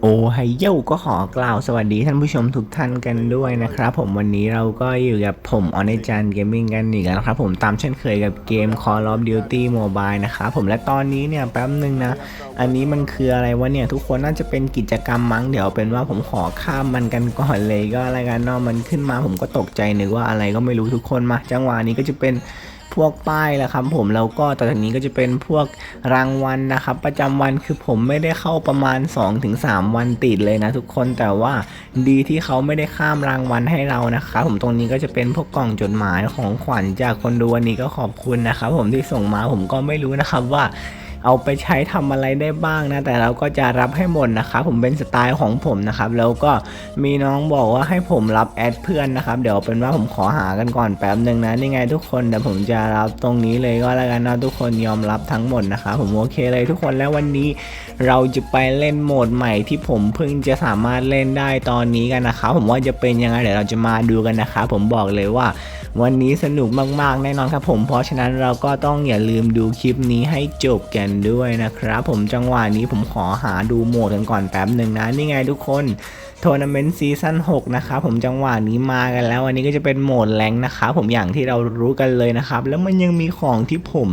โอ้ไฮโยก็ขอกล่าวสวัสดีท่านผู้ชมทุกท่านกันด้วยนะครับ ผมวันนี้เราก็อยู่กับผมออเนจันเกมมิ่งกันอีกแล้วนะครับ ผมตามเช่นเคยกับเกม Call of Duty Mobile นะครับผมและตอนนี้เนี่ยแป๊บนึงนะ อันนี้มันคืออะไรวะเนี่ย ทุกคนน่าจะเป็นกิจกรรมมั้งเดี๋ยวเป็นว่าผมขอข้ามมันกันก่อนเลยก็อะไรกันเนาะมันขึ้นมาผมก็ตกใจนึกว่าอะไรก็ไม่รู้ทุกคนมา จังหวะนี้ก็จะเป็น พวกป้ายแหละครับผมแล้วก็ต่อจากนี้ก็จะเป็นพวกรางวัลนะครับ ประจำวันคือผมไม่ได้เข้าประมาณ 2-3 วันติดเลยนะทุกคนแต่ว่าดีที่เขาไม่ได้ข้ามรางวัลให้เรานะครับ ผมตรงนี้ก็จะเป็นพวกกล่องจดหมายของขวัญจากคนดูวันนี้ก็ขอบคุณนะครับผมที่ส่งมาผมก็ไม่รู้นะครับว่า เอาไปใช้ทำอะไรได้บ้างนะ แต่เราก็จะรับให้หมดนะครับผมเป็นสไตล์ของผมนะครับ แล้วก็มีน้องบอกว่าให้ผมรับแอดเพื่อนนะครับ เดี๋ยวเป็นว่าผมขอหากันก่อนแป๊บหนึ่งนะนี่ไงทุกคนเดี๋ยวผมจะรับตรงนี้เลยก็แล้วกันนะทุกคนยอมรับทั้งหมดนะครับผมโอเคเลยทุกคนแล้ววันนี้เราจะไปเล่นโหมดใหม่ที่ผมเพิ่งจะสามารถเล่นได้ตอนนี้กันนะครับผมว่าจะเป็นยังไงเดี๋ยวเราจะมาดูกันนะครับผมบอกเลยว่า วันนี้สนุกมากๆแน่นอนครับผมเพราะฉะนั้นเราก็ต้องอย่าลืมดูคลิปนี้ให้จบกันด้วยนะครับ ผมจังหวะนี้ผมขอหาดูโหมดกันก่อนแป๊บหนึ่งนะนี่ไงทุกคน ทัวร์นาเมนต์ซีซั่น6นะครับผมจังหวะนี้มากันแล้ววันนี้ก็จะเป็นโหมดแรงนะครับผมอย่างที่เรารู้กันเลยนะครับ แล้วมันยังมีของที่ผม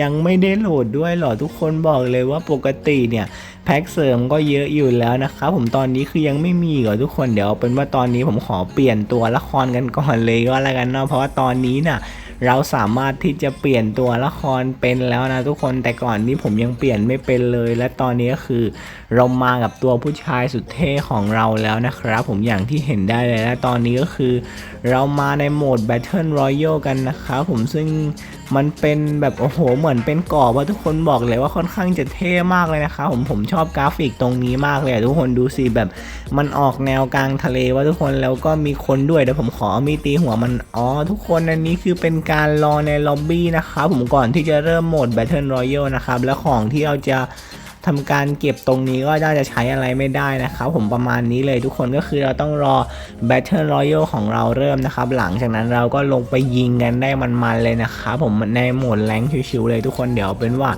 ยังไม่ได้โหลดด้วยหรอทุกคนบอกเลยว่าปกติเนี่ยแพ็กเสริมก็เยอะอยู่แล้วนะครับผมตอนนี้คือยังไม่มีเหรอทุกคนเดี๋ยวเอาเป็นว่าตอนนี้ผมขอเปลี่ยนตัวละครกันก่อนเลยก็แล้วกันเนาะเพราะว่าตอนนี้น่ะ เราสามารถที่จะเปลี่ยนตัวละครเป็นแล้วนะทุกคนแต่ก่อนนี้ผมยังเปลี่ยนไม่เป็นเลย และตอนนี้ก็คือ เรามากับตัวผู้ชายสุดเท่ของเราแล้วนะครับ ผมอย่างที่เห็นได้เลยและตอนนี้ก็คือ เรามาในโหมด Battle Royale กันนะครับผมซึ่งมันเป็นแบบโอ้โหเหมือนเป็นกรอบว่าทุกคนบอกเลยว่าค่อนข้างจะเท่มากเลยนะครับผมผมชอบกราฟิกตรงนี้มากเลยทุกคนดูสิแบบมันออกแนวกลางทะเลว่าทุกคนแล้วก็มีคนด้วยเดี๋ยวผมขอมีตีหัวมันอ๋อทุกคนอันนี้คือเป็นการรอในล็อบบี้นะครับผมก่อนที่จะเริ่มโหมด Battle Royale นะครับและของที่เราจะทำการเก็บตรงนี้ก็น่าจะใช้อะไรไม่ได้นะครับผมประมาณนี้เลยทุกคนก็คือเราต้องรอ Battle Royale ของเราเริ่มนะครับ หลังจากนั้นเราก็ลงไปยิงกันได้มันๆเลยนะครับผมในโหมดแรงชิวๆเลยทุกคนเดี๋ยวเป็นว่า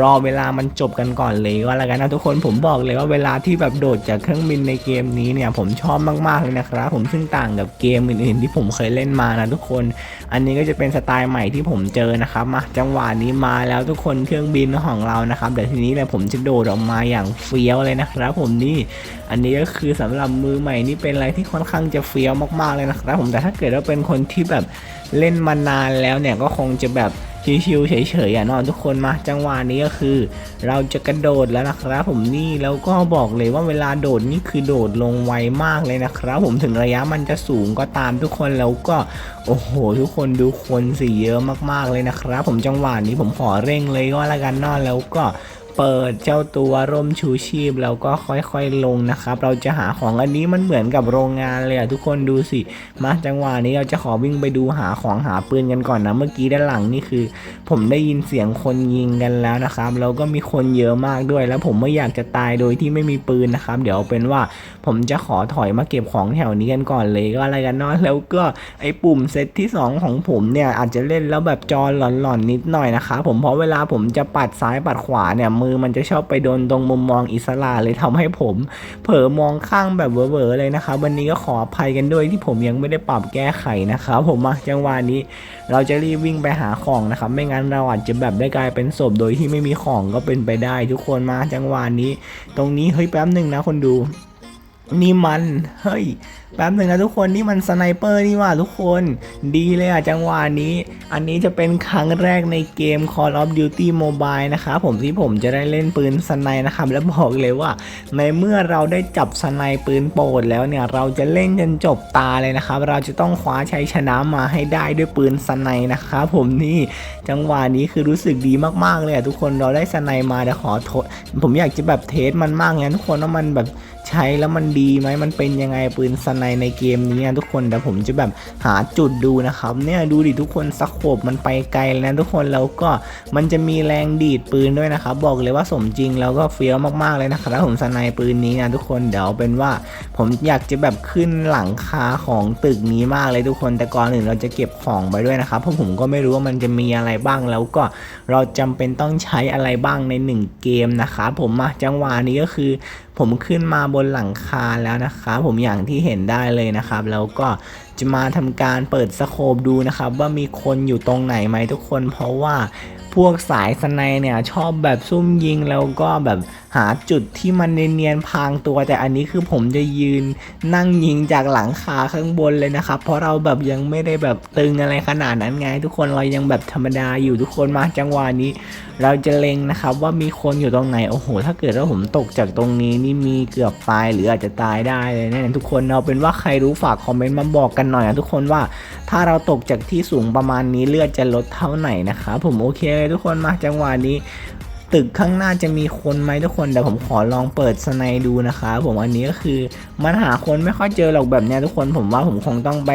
รอเวลามันจบกันก่อนเลยก็แล้วกันนะทุกคนผมบอกเลยว่าเวลาที่แบบโดดจากเครื่องบินในเกมนี้เนี่ยผมชอบมากๆเลยนะครับผมซึ่งต่างกับเกมอื่นๆ ที่ผมเคยเล่นมานะทุกคน อันนี้ก็จะเป็นสไตล์ใหม่ที่ผมเจอนะครับมาจังหวะนี้มาแล้วทุกคนเครื่องบินของเรานะครับเดี๋ยวทีนี้เนี่ยผมจะโดดออกมาอย่างเฟี้ยวเลยนะครับ ผมนี่อันนี้ก็คือสำหรับมือใหม่นี่เป็นอะไรที่ค่อนข้างจะเฟี้ยวมากๆเลยนะครับผมแต่ถ้าเกิดว่าเป็นคนที่แบบเล่นมานานแล้วเนี่ยก็คงจะแบบ ชิวๆเฉยๆอะนอนทุกคนมาจังหวะนี้ก็คือ เราจะกระโดดแล้วนะครับ ผมนี่แล้วก็บอกเลยว่าเวลาโดดนี่คือโดดลงไวมากเลยนะครับ ผมถึงระยะมันจะสูงก็ตามทุกคนแล้วก็โอ้โห ทุกคนดูคนสีเยอะมากๆเลยนะครับ ผมจังหวะนี้ผมขอเร่งเลยก็แล้วกันนอนแล้วก็ เปิดเจ้าตัวร่มชูชีพแล้วก็ค่อยๆลงนะครับ เราจะหาของอันนี้มันเหมือนกับโรงงานเลยอะทุกคนดูสิ มาจังหวะนี้เราจะขอวิ่งไปดูหาของหาปืนกันก่อนนะ เมื่อกี้ด้านหลังนี่คือ ผมได้ยินเสียงคนยิงกันแล้วนะครับแล้วก็มีคนเยอะมากด้วย แล้วผมไม่อยากจะตายโดยที่ไม่มีปืนนะครับ เดี๋ยวเอาเป็นว่า ผมจะขอถอยมาเก็บของแถวนี้กันก่อนเลยก็อะไรกันเนาะแล้วก็ไอ้ปุ่มเซตที่ 2 ของผมเนี่ยอาจจะเล่นแล้วแบบจอหลอนๆนิดหน่อยนะครับผมเพราะเวลาผมจะปัดซ้ายปัดขวาเนี่ยมือมันจะชอบไปโดนตรงมุมมองอิสระเลยทำให้ผม เผลอมองข้างแบบเวอร์ๆเลยนะครับวันนี้ก็ขออภัยกันด้วยที่ผมยังไม่ได้ปรับแก้ไขนะครับผมมาจังหวะนี้ เราจะรีบวิ่งไปหาของนะครับไม่งั้นเราอาจจะแบบได้กลายเป็นศพโดยที่ไม่มีของก็เป็นไปได้ ทุกคนมาจังหวะนี้ ตรงนี้เฮ้ยแป๊บหนึ่งนะคนดู นี่มัน เฮ้ย แป๊บหนึ่งนะทุกคน นี่มันสไนเปอร์นี่ว่าทุกคน ดีเลยอะจังหวะนี้ อันนี้จะเป็นครั้งแรกในเกม Call of Duty Mobile นะครับผมที่ผมจะได้เล่นปืนสไนนะครับ และบอกเลยว่า ในเมื่อเราได้จับสไนปืนโปรดแล้วเนี่ย เราจะเล่นจนจบตาเลยนะครับ เราจะต้องคว้าชัยชนะมาให้ได้ด้วยปืนสไนนะครับผมนี่ จังหวะนี้คือรู้สึกดีมากๆเลยอะทุกคน เราได้สไนมาเดี๋ยวขอโทษ ผมอยากจะแบบเทสมันมากงั้นทุกคนว่ามันแบบ ช้แล้วมันดีไหมมันเป็นยังไงปืนสไนในเกมนี้นะทุกคนเดี๋ยวผมจะแบบหาจุดดูนะครับเนี่ยดูดิทุกคนสโคบมันไปไกลเลยนะทุกคนแล้วก็มันจะมีแรงดีดปืนด้วยนะครับบอกเลยว่าสมจริงแล้วก็เฟี้ยวมากๆเลยนะครับผมสไนปืนนี้นะทุกคนเดี๋ยวเป็นว่า ผมอยากจะแบบขึ้นหลังคาของตึกนี้มากเลยทุกคนแต่ก่อนอื่นเราจะเก็บของไปด้วยนะครับเพราะผมก็ไม่รู้ว่ามันจะมีอะไรบ้างแล้วก็เราจำเป็นต้องใช้อะไรบ้างในหนึ่งเกมนะครับผมมาจังหวะนี้ก็คือผมขึ้นมาบนหลังคาแล้วนะครับผมอย่างที่เห็นได้เลยนะครับ แล้วก็จะมาทำการเปิดสโคปดูนะครับ ว่ามีคนอยู่ตรงไหนไหมทุกคน เพราะว่าพวกสายสไนเนี่ยชอบแบบซุ่มยิงแล้วก็แบบ หาจุดที่มันเนียนๆพางตัว แต่อันนี้คือผมจะยืนนั่งยิงจากหลังคาข้างบนเลยนะครับ เพราะเราแบบยังไม่ได้แบบตึงอะไรขนาดนั้นไง ทุกคนเรายังแบบธรรมดาอยู่ทุกคนมาจังหวะนี้ เราจะเล็งนะครับว่ามีคนอยู่ตรงไหนโอ้โห ถ้าเกิดว่าผมตกจากตรงนี้นี่มีเกือบตายหรืออาจจะตายได้เลยนี่ยทุกคนเอาเป็นว่าใครรู้ฝากคอมเมนต์มาบอกกันหน่อยนะทุกคนว่าถ้าเราตกจากที่สูงประมาณนี้เลือดจะลดเท่าไหร่นะครับผมโอเคเลยทุกคนมาจังหวะนี้ ตึกข้างหน้าจะมีคนไหมทุกคนเดี๋ยวผมขอลองเปิดสไนดูนะครับผมอันนี้ก็คือมันหาคนไม่ค่อยเจอหรอกแบบเนี้ยทุกคนผมว่าผมคงต้องไป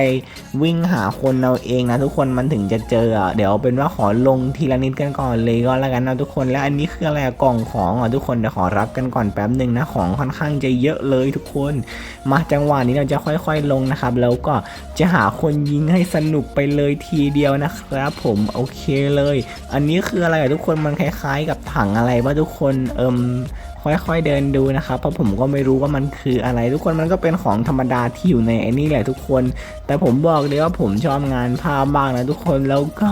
วิ่งหาคนเอาเองนะทุกคนมันถึงจะเจออะเดี๋ยวเป็นว่าขอลงทีละนิดกันก่อนเลยก็แล้วกันนะทุกคนและอันนี้คืออะไรอะกล่องของอะทุกคนเดี๋ยวขอรับกันก่อนแป๊บหนึ่งนะของค่อนข้างจะเยอะเลยทุกคน มาจังหวะนี้เราจะค่อยๆลงนะครับ แล้วก็จะหาคนยิงให้สนุกไปเลยทีเดียวนะครับ ผมโอเคเลย อันนี้คืออะไรอะทุกคนมันคล้าย ๆ กับถังอะไรว่าทุกคนเอิม ค่อยๆเดินดูนะครับเพราะผมก็ไม่รู้ว่ามันคืออะไร ทุกคนมันก็เป็นของธรรมดาที่อยู่ในไอ้นี่แหละทุกคน แต่ผมบอกเลยว่าผมชอบงานภาพบ้างนะทุกคนแล้วก็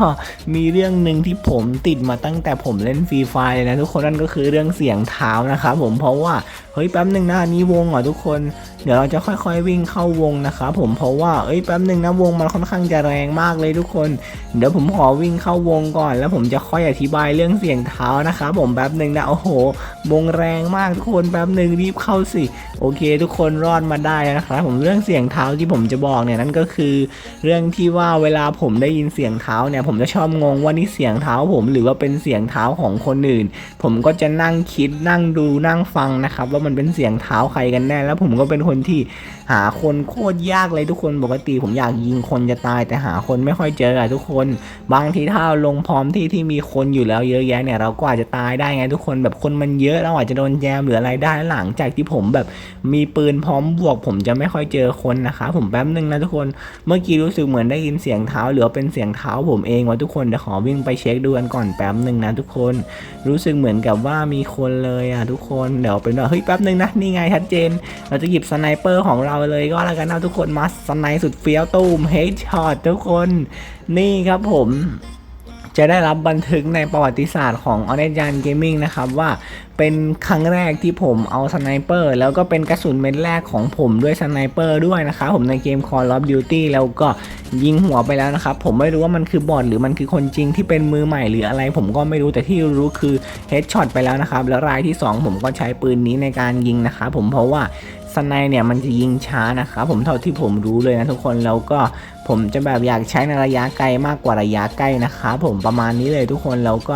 มีเรื่องหนึ่งที่ผมติดมาตั้งแต่ผมเล่นฟรีไฟเลยนะทุกคนนั่นก็คือเรื่องเสียงเท้านะครับผมเพราะว่าเฮ้ยแป๊บหนึ่งนะนี้วงเหรอทุกคน เดี๋ยวเราจะค่อยๆวิ่งเข้าวงนะครับผมเพราะว่าเอ้ยแป๊บหนึ่งนะวงมันค่อนข้างจะแรงมากเลยทุกคน เดี๋ยวผมขอวิ่งเข้าวงก่อน แล้วผมจะค่อยอธิบายเรื่องเสียงเท้านะครับผมแป๊บหนึ่งนะโอ้โหวงแรงรงมากทุกคนแป๊บหนึ่งรีบเข้าสิ โอเค ทุกคนรอดมาได้นะครับผมเรื่องเสียงเท้าที่ผมจะบอกเนี่ยนั่นก็คือ เรื่องที่ว่าเวลาผมได้ยินเสียงเท้าเนี่ยผมจะชอบงงว่านี่เสียงเท้าผมหรือว่าเป็นเสียงเท้าของคนอื่น ผมก็จะนั่งคิดนั่งดูนั่งฟังนะครับว่ามันเป็นเสียงเท้าใครกันแน่ แล้วผมก็เป็นคนที่หาคนโคตรยากเลยทุกคนปกติ ผมอยากยิงคนจะตายแต่หาคนไม่ค่อยเจออะทุกคน บางทีถ้าเราลงพร้อมที่ที่มีคนอยู่แล้วเยอะแยะเนี่ยเราก็อาจจะตายได้ไงทุกคนแบบคนมันเยอะเราอาจจะโดนนแจมหรืออะไรได้หลังจากที่ผมแบบมีปืนพร้อมบวก ผมจะไม่ค่อยเจอคนนะคะ ผมแป๊บนึงนะทุกคนเมื่อกี้รู้สึกเหมือนได้ยินเสียงเท้าหรือเป็นเสียงเท้าผมเองวะทุกคนเดี๋ยวขอวิ่งไปเช็คดูกันก่อนแป๊บนึงนะทุกคน รู้สึกเหมือนกับว่ามีคนเลยอะทุกคนเดี๋ยวเป็นว่าเฮ้ยแป๊บนึงนะนี่ไงชัดเจน เราจะหยิบสไนเปอร์ของเราเลยก็แล้วกันนะทุกคนมาสไนสุดเฟี้ยวตูมเฮดช็อตทุกคน นี่ครับผม จะได้รับบันทึกในประวัติศาสตร์ของ o n e t ยัน Gaming นะครับว่าเป็นครั้งแรกที่ผมเอาสไนเปอร์แล้วก็เป็นกระสุนเม็ดแรกของผมด้วยสไนเปอร์ด้วยนะครับผมในเกม Call of Duty แล้วก็ยิงหัวไปแล้วนะครับ ผมไม่รู้ว่ามันคือบอทหรือมันคือคนจริงที่เป็นมือใหม่หรืออะไร ผมก็ไม่รู้แต่ที่รู้คือเฮดช็อตไปแล้วนะครับ แล้วรายที่ 2 ผมก็ใช้ปืนนี้ในการยิงนะครับผมเพราะว่าสไนเนี่ยมันจะยิงช้านะครับผมเท่าที่ผมรู้เลยนะทุกคนแล้วก็ ผมจะแบบอยากใช้ในระยะไกลมากกว่าระยะใกล้นะครับผมประมาณนี้เลยทุกคนแล้วก็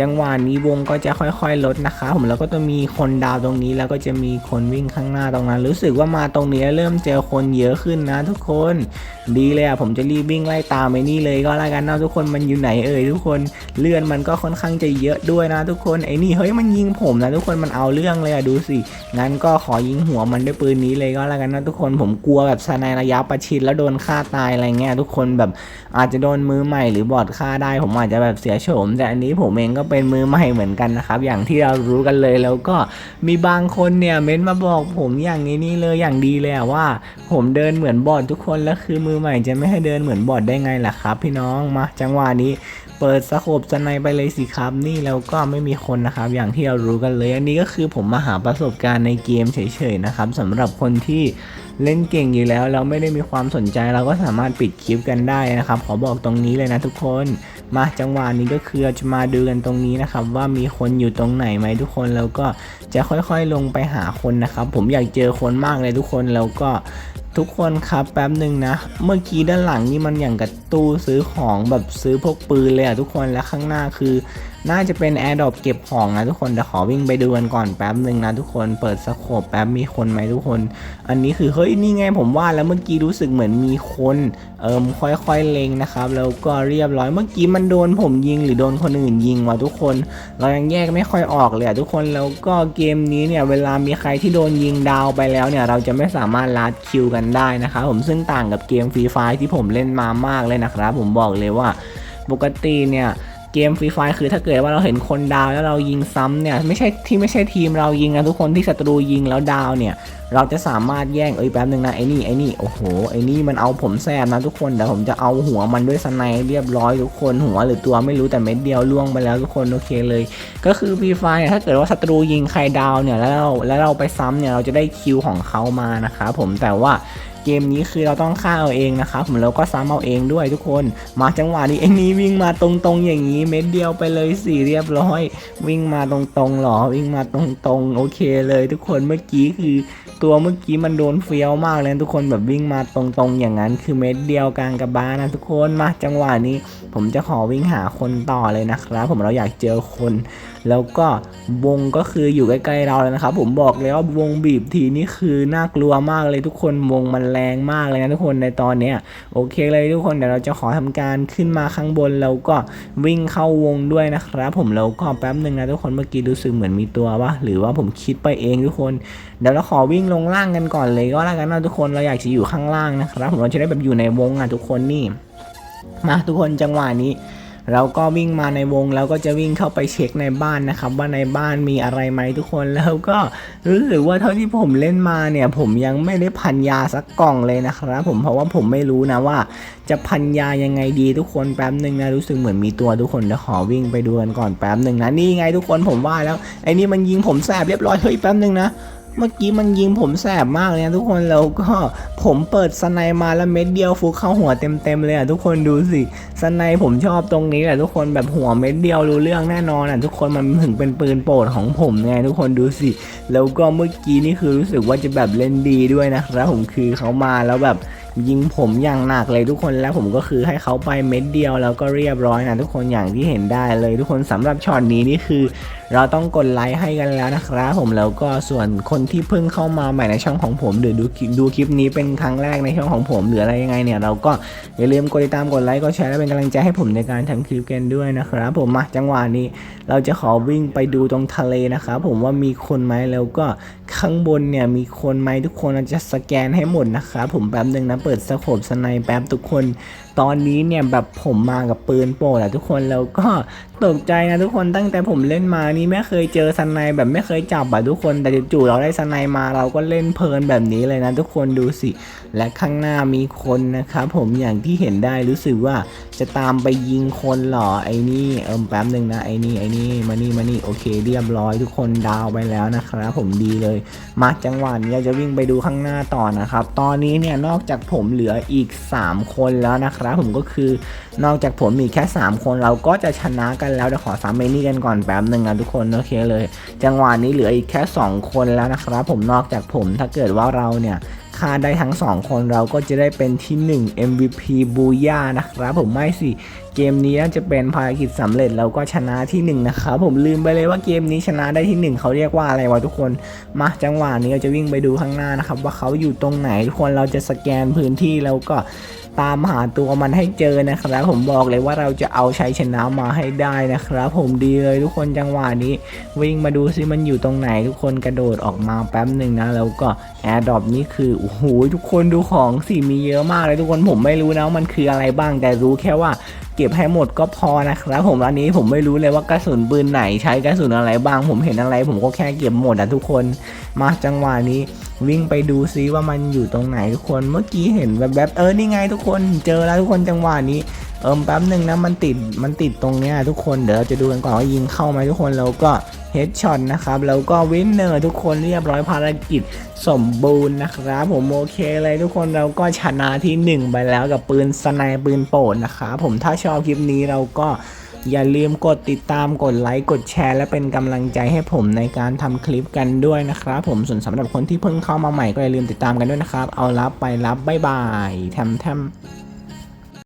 จังหวะนี้วงก็จะค่อยๆลดนะครับผมแล้วก็จะมีคนดาวตรงนี้แล้วก็จะมีคนวิ่งข้างหน้าตรงนั้น รู้สึกว่ามาตรงนี้เริ่มเจอคนเยอะขึ้นนะ ทุกคนดีเลยอะผมจะรีบวิ่งไล่ตามไปนี่เลยก็แล้วกันนะทุกคนมันอยู่ไหนเอ่ยทุกคนเลื่อนมันก็ค่อนข้างจะเยอะด้วยนะ ทุกคนไอ้นี่เฮ้ยมันยิงผมนะทุกคนมันเอาเรื่องเลยอะดูสิงั้นก็ขอยิงหัวมันด้วยปืนนี้เลยก็แล้วกันนะทุกคนผมกลัวแบบสไนระยะประชิดแล้วโดนฆ่าตายอะไรเงี้ยทุกคนแบบอาจจะโดนมือใหม่หรือบอดฆ่าได้ผมอาจจะแบบเสียโฉม แต่อันนี้ผมเองก็เป็นมือใหม่เหมือนกันนะครับ อย่างที่เรารู้กันเลยแล้วก็มีบางคนเนี่ยเม้นมาบอกผมอย่างนี้นี่เลยอย่างดีเลยว่า ผมเดินเหมือนบอดทุกคนแล้วคือมือใหม่จะไม่ให้เดินเหมือนบอดได้ไงล่ะครับ พี่น้องมาจังหวะนี้ เปิดสโคบสไนไปเลยสิครับ นี่แล้วก็ไม่มีคนนะครับ อย่างที่เรารู้กันเลย อันนี้ก็คือผมมาหาประสบการณ์ในเกมเฉยๆนะครับสำหรับคนที่เล่นเก่งอยู่แล้วแล้วไม่ได้มีความสนใจเราก็สามารถปิดคลิปกันได้นะครับ ขอบอกตรงนี้เลยนะทุกคน มาจังหวะนี้ก็คือจะมาดูกันตรงนี้นะครับ ว่ามีคนอยู่ตรงไหนไหมทุกคนแล้วก็จะค่อยๆลงไปหาคนนะครับ ผมอยากเจอคนมากเลยทุกคนแล้วก็ ทุกคนครับแป๊บหนึ่งนะ เมื่อกี้ด้านหลังนี่มันอย่างกับตู้ซื้อของแบบซื้อพวกปืนเลยอะทุกคนและข้างหน้าคือ น่าจะเป็นแอร์ดรอปเก็บของนะทุกคนเดี๋ยวขอวิ่งไปดูกันก่อนแป๊บหนึ่งนะทุกคนเปิดสโคปแป๊บมีคนไหมทุกคน อันนี้คือเฮ้ยนี่ไงผมว่าแล้วเมื่อกี้รู้สึกเหมือนมีคนเอิมค่อยๆเล็งนะครับแล้วก็เรียบร้อยเมื่อกี้มันโดนผมยิงหรือโดนคนอื่นยิงวะทุกคน เรายังแยกไม่ค่อยออกเลยอะทุกคนแล้วก็เกมนี้เนี่ยเวลามีใครที่โดนยิงดาวไปแล้วเนี่ยเราจะไม่สามารถลัดคิวกันได้นะครับผมซึ่งต่างกับเกมฟรีไฟที่ผมเล่นมามากเลยนะครับผมบอกเลยว่าปกติเนี่ย เกมฟรีไฟคือถ้าเกิดว่าเราเห็นคนดาวแล้วเรายิงซ้ำเนี่ยไม่ใช่ที่ไม่ใช่ทีมเรายิงนะทุกคนที่ศัตรูยิงแล้วดาวเนี่ยเราจะสามารถแย่งเอ้ยแป๊บนึงนะไอ้นี่ไอ้นี่โอ้โหไอ้นี่มันเอาผมแซบนะทุกคนเดี๋ยวผมจะเอาหัวมันด้วยสไนเรียบร้อยทุกคนหัวหรือตัวไม่รู้แต่เม็ดเดียวล่วงไปแล้วทุกคนโอเคเลย ก็คือฟรีไฟถ้าเกิดว่าศัตรูยิงใครดาวเนี่ยแล้วเราแล้วเราไปซ้ำเนี่ยเราจะได้คิวของเขามานะครับผมแต่ว่า เกมนี้คือเราต้องฆ่าเอาเองนะครับผมแล้วก็ซ้ำเอาเองด้วยทุกคน มาจังหวะนี้ไอ้นี้วิ่งมาตรงๆ อย่างนี้เม็ดเดียวไปเลยสี่เรียบร้อย วิ่งมาตรงๆหรอวิ่งมาตรงๆ โอเคเลยทุกคนเมื่อกี้คือตัวเมื่อกี้มันโดนเฟี้ยวมากเลยทุกคนแบบวิ่งมาตรงๆ อย่างนั้นคือเม็ดเดียวกลางกระบาลนะทุกคนมาจังหวะนี้ ผมจะขอวิ่งหาคนต่อเลยนะครับผมเราอยากเจอคน แล้วก็วงก็คืออยู่ใกล้ๆเราแล้วนะครับผมบอกเลยว่าวงบีบทีนี่คือน่ากลัวมากเลยทุกคนวงมันแรงมากเลยนะทุกคนในตอนเนี้ยโอเคเลยทุกคนเดี๋ยวเราจะขอทำการขึ้นมาข้างบนแล้วก็วิ่งเข้าวงด้วยนะครับ ผมแล้วก็แป๊บหนึ่งนะทุกคนเมื่อกี้รู้สึกเหมือนมีตัววะหรือว่าผมคิดไปเองทุกคนเดี๋ยวเราขอวิ่งลงล่างกันก่อนเลยก็แล้วกันนะทุกคนเราอยากจะอยู่ข้างล่างนะครับผมเราจะได้แบบอยู่ในวงอะทุกคนนี่มาทุกคนจังหวะนี้ เราก็วิ่งมาในวงแล้วก็จะวิ่งเข้าไปเช็คในบ้านนะครับ ว่าในบ้านมีอะไรไหมทุกคนแล้วก็รู้สึกว่าเท่าที่ผมเล่นมาเนี่ย ผมยังไม่ได้พันยาสักกล่องเลยนะครับผมเพราะว่าผมไม่รู้นะว่า จะพันยายังไงดีทุกคนแป๊บหนึ่งนะรู้สึกเหมือนมีตัวทุกคนเดี๋ยวขอวิ่งไปดูกันก่อนแป๊บหนึ่งนะนี่ไงทุกคนผมว่าแล้วไอ้นี่มันยิงผมแสบเรียบร้อยเฮ้ยแป๊บหนึ่งนะ เมื่อกี้มันยิงผมแสบมากเลยนะทุกคนแล้วก็ผมเปิดสไนมาแล้วเม็ดเดียวฟุกเข้าหัวเต็มๆเลยอะทุกคนดูสิสไนผมชอบตรงนี้แหละทุกคนแบบหัวเม็ดเดียวรู้เรื่องแน่นอนอะทุกคนมันถึงเป็นปืนโปรดของผมไงทุกคนดูสิแล้วก็เมื่อกี้นี่คือรู้สึกว่าจะแบบเล่นดีด้วยนะครับผมคือเขามาแล้วแบบยิงผมอย่างหนักเลยทุกคนแล้วผมก็คือให้เขาไปเม็ดเดียวแล้วก็เรียบร้อยนะทุกคนอย่างที่เห็นได้เลยทุกคนสำหรับช็อตนี้นี่คือ เราต้องกดไลค์ให้กันแล้วนะครับผมแล้วก็ส่วนคนที่เพิ่งเข้ามาใหม่ในช่องของผมหรือดูดูคลิปนี้เป็นครั้งแรกในช่องของผมหรืออะไรยังไงเนี่ยเราก็อย่าลืมกดติดตามกดไลค์กดแชร์และเป็นกำลังใจให้ผมในการทำคลิปกันด้วยนะครับผมมาจังหวะนี้เราจะขอวิ่งไปดูตรงทะเลนะครับผมว่ามีคนไหมแล้วก็ข้างบนเนี่ยมีคนไหมทุกคนเราจะสแกนให้หมดนะครับผมแป๊บหนึ่งนะเปิดสโคปสไนแป๊บทุกคนตอนนี้เนี่ยแบบผมมากับปืนโปรแหละทุกคนแล้วก็ตกใจนะทุกคนตั้งแต่ผมเล่นมานี่ไม่เคยเจอสไนแบบไม่เคยจับอะทุกคนแต่จู่ๆเราได้สไนมาเราก็เล่นเพลินแบบนี้เลยนะทุกคนดูสิ และข้างหน้ามีคนนะครับผมอย่างที่เห็นได้รู้สึกว่าจะตามไปยิงคนหรอไอ้นี่เอิมแป๊บหนึ่งนะไอ้นี่ไอ้นี่มานี่มานี่โอเค เรียบร้อยทุกคนดาวไปแล้วนะครับผมดีเลย มาจังหวะนี้จะวิ่งไปดูข้างหน้าต่อนะครับ ตอนนี้เนี่ยนอกจากผมเหลืออีก 3 คนแล้วนะครับผมก็คือนอกจากผมมีแค่ 3 คนเราก็จะชนะกันแล้วเดี๋ยวขอสามเมนี่กันก่อนแป๊บหนึ่งนะทุกคนโอเคเลย จังหวะนี้เหลืออีกแค่ 2 คนแล้วนะครับผมนอกจากผมถ้าเกิดว่าเราเนี่ย ฆ่าได้ทั้ง 2 คนเราก็จะได้เป็นที่ 1 MVP บูย่านะครับผมไม่สิ เกมนี้จะเป็นภารกิจสำเร็จเราก็ชนะที่ 1 นะครับผมลืมไปเลยว่าเกมนี้ชนะได้ที่ 1 เขาเรียกว่าอะไรวะทุกคน มาจังหวะนี้เราจะวิ่งไปดูข้างหน้านะครับ ว่าเขาอยู่ตรงไหนทุกคนเราจะสแกนพื้นที่แล้วก็ ตามหาตัวมันให้เจอนะครับผมบอกเลยว่าเราจะเอาชัยชนะมาให้ได้นะครับ ผมดีเลยทุกคนจังหวะนี้ วิ่งมาดูซิมันอยู่ตรงไหนทุกคนกระโดดออกมาแป๊บหนึ่งนะแล้วก็แอร์ดรอปนี่คือโอ้โหทุกคนดูของสิมีเยอะมากเลยทุกคนผมไม่รู้นะมันคืออะไรบ้างแต่รู้แค่ว่าเก็บให้หมดก็พอนะครับผมอันนี้ผมไม่รู้เลยว่ากระสุนปืนไหนใช้กระสุนอะไรบ้าง ผมเห็นอะไร ผมก็แค่เก็บหมดอะทุกคนมาจังหวะนี้ วิ่งไปดูซิว่ามันอยู่ตรงไหนทุกคนเมื่อกี้เห็นแบบแบบเออนี่ไงทุกคนเจอแล้วทุกคนจังหวะนี้เอิมแป๊บหนึ่งนะมันติดมันติดตรงเนี้ยทุกคนเดี๋ยวเราจะดูกันก่อนว่ายิงเข้าไหมทุกคนแล้วก็เฮดช็อตนะครับแล้วก็วินเนอร์ทุกคนเรียบร้อยภารกิจสมบูรณ์นะครับผมโอเคเลยทุกคนเราก็ชนะที่หนึ่งไปแล้วกับปืนสไนปืนโปดนะครับผมถ้าชอบคลิปนี้เราก็ อย่าลืมกดติดตามกดไลค์กดแชร์ และเป็นกำลังใจให้ผมในการทำคลิปกันด้วยนะครับ ผมส่วนสำหรับคนที่เพิ่งเข้ามาใหม่ก็อย่าลืมติดตามกันด้วยนะครับ เอารับไปรับบ๊ายบายแทมแทม